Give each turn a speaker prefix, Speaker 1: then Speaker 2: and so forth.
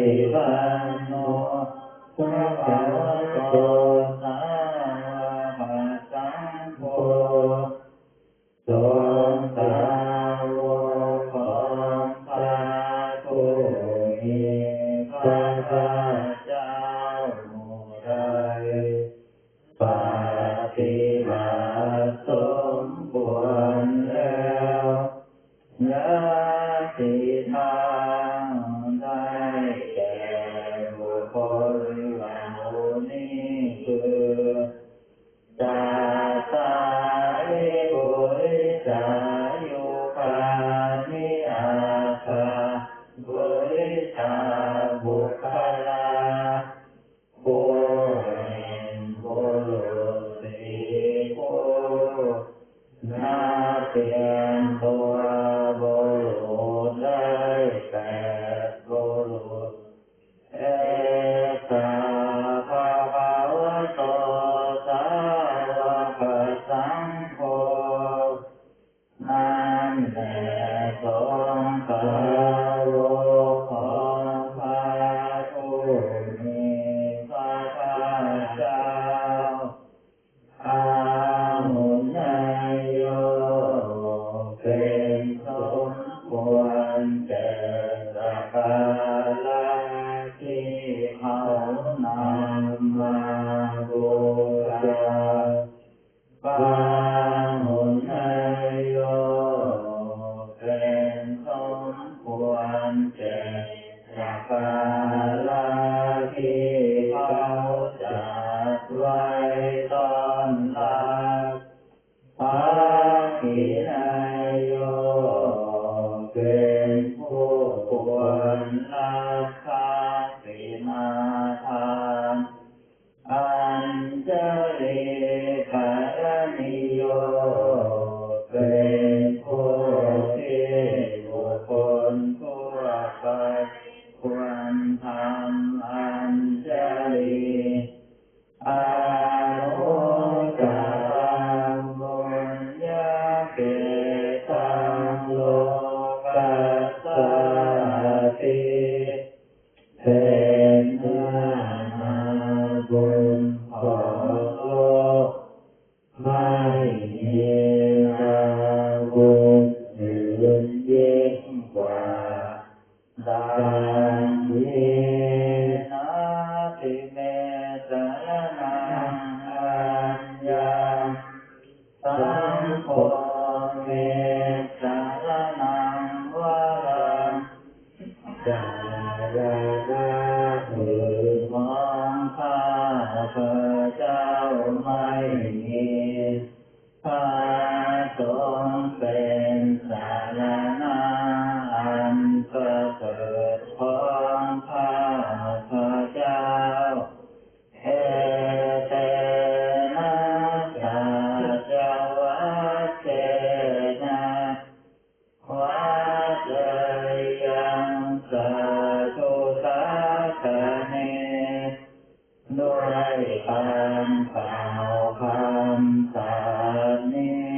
Speaker 1: ติปันโนพระภาวะโต 南无本师释迦牟尼佛，南无本。Uh... สันตินาติเมสรณังอัญญาสังโฆเมสรณังวะรังจายาดาหือมองข้าพระไม่มีขา ปันสาวคำสานิ